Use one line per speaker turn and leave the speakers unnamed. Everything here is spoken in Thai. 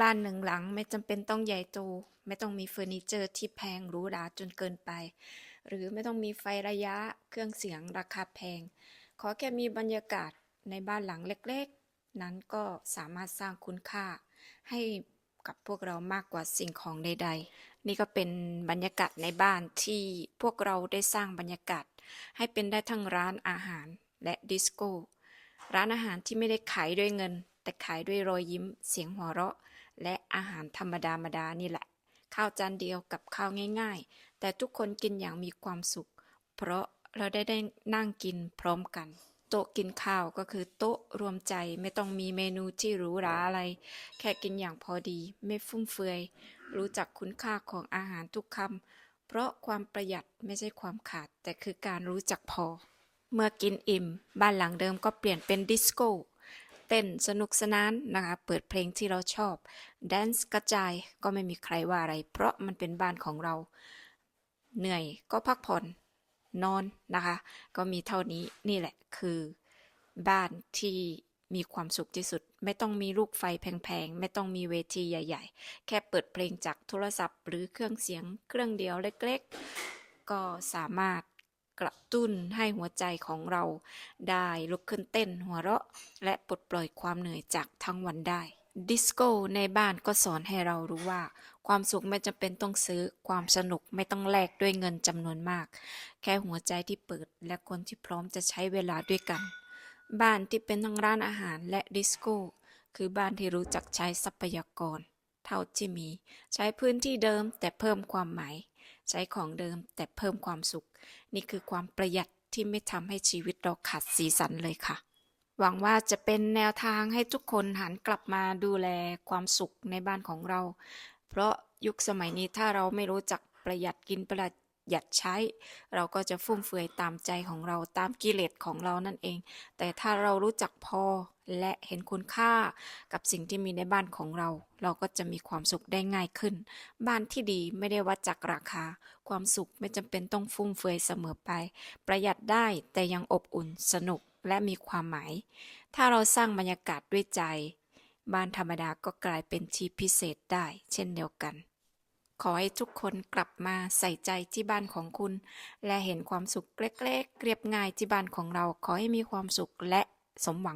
บ้านหนึ่งหลังไม่จำเป็นต้องใหญ่โต ไม่ต้องมีเฟอร์นิเจอร์ที่แพงหรูหราจนเกินไป หรือไม่ต้องมีไฟระยะเครื่องเสียงราคาแพง ขอแค่มีบรรยากาศในบ้านหลังเล็กๆ นั้นก็สามารถสร้างคุณค่า ให้กับพวกเรามากกว่าสิ่งของใด ๆ นี่ก็เป็นบรรยากาศในบ้านที่พวกเราได้สร้างบรรยากาศ ให้เป็นได้ทั้งร้านอาหารและดิสโก้ร้านอาหารที่ไม่ได้ขายด้วยเงิน แต่ขายด้วยรอยยิ้ม เสียงหัวเราะ และอาหารธรรมดามาดานี่แหละ ข้าวจานเดียวกับข้าวง่ายๆ แต่ทุกคนกินอย่างมีความสุข เพราะเราได้ได้นั่งกินพร้อมกัน โต๊ะกินข้าวก็คือโต๊ะรวมใจไม่ต้องมีเมนูที่หรูหราอะไร แค่กินอย่างพอดี ไม่ฟุ่มเฟือย รู้จักคุณค่าของอาหารทุกคำเพราะความประหยัดไม่ใช่ความขาด แต่คือการรู้จักพอ เมื่อกินอิ่ม บ้านหลังเดิมก็เปลี่ยนเป็นดิสโก้ เต้นสนุกสนานนะคะ เปิดเพลงที่เราชอบแดนซ์กระจายก็ไม่มีใครว่าอะไร เพราะมันเป็นบ้านของเรา เหนื่อยก็พักผ่อนนอนนะคะ ก็มีเท่านี้นี่แหละคือบ้านที่มีความสุขที่สุด ไม่ต้องมีลูกไฟแพงๆ ไม่ต้องมีเวทีใหญ่ ๆ แค่เปิดเพลงจากโทรศัพท์ หรือเครื่องเสียงเครื่องเดียวเล็ก ๆ ก็สามารถ ตุ้นให้หัวใจของเราได้ลุกขึ้นเต้นหัวเราะ และปลดปล่อยความเหนื่อยจากทั้งวันได้ ดิสโก้ในบ้านก็สอนให้เรารู้ว่า ความสุขไม่จำเป็นต้องซื้อ ความสนุกไม่ต้องแลกด้วยเงินจำนวนมาก แค่หัวใจที่เปิดและคนที่พร้อมจะใช้เวลาด้วยกัน บ้านที่เป็นทั้งร้านอาหารและดิสโก้คือบ้านที่รู้จักใช้ทรัพยากร เท่าที่มี ใช้พื้นที่เดิมแต่เพิ่มความหมาย ใช้ของเดิมแต่เพิ่มความสุข นี่คือความประหยัดที่ไม่ทำให้ชีวิตเราขาดสีสันเลยค่ะ หวังว่าจะเป็นแนวทางให้ทุกคนหันกลับมาดูแลความสุขในบ้านของเรา เพราะยุคสมัยนี้ถ้าเราไม่รู้จักประหยัดกินประหยัดใช้ เราก็จะฟุ่มเฟือยตามใจของเราตามกิเลสของเรานั่นเอง แต่ถ้าเรารู้จักพอ และเห็นคุณค่ากับสิ่งที่มีในบ้านของเรา เราก็จะมีความสุขได้ง่ายขึ้น บ้านที่ดีไม่ได้วัดจากราคา ความสุขไม่จำเป็นต้องฟุ่มเฟือยเสมอไป ประหยัดได้แต่ยังอบอุ่นสนุกและมีความหมาย ถ้าเราสร้างบรรยากาศด้วยใจ บ้านธรรมดาก็กลายเป็นที่พิเศษได้ เช่นเดียวกัน ขอให้ทุกคนกลับมาใส่ใจที่บ้านของคุณ และเห็นความสุขเล็กๆเรียบง่ายที่บ้านของเรา ขอให้มีความสุขและสมหวัง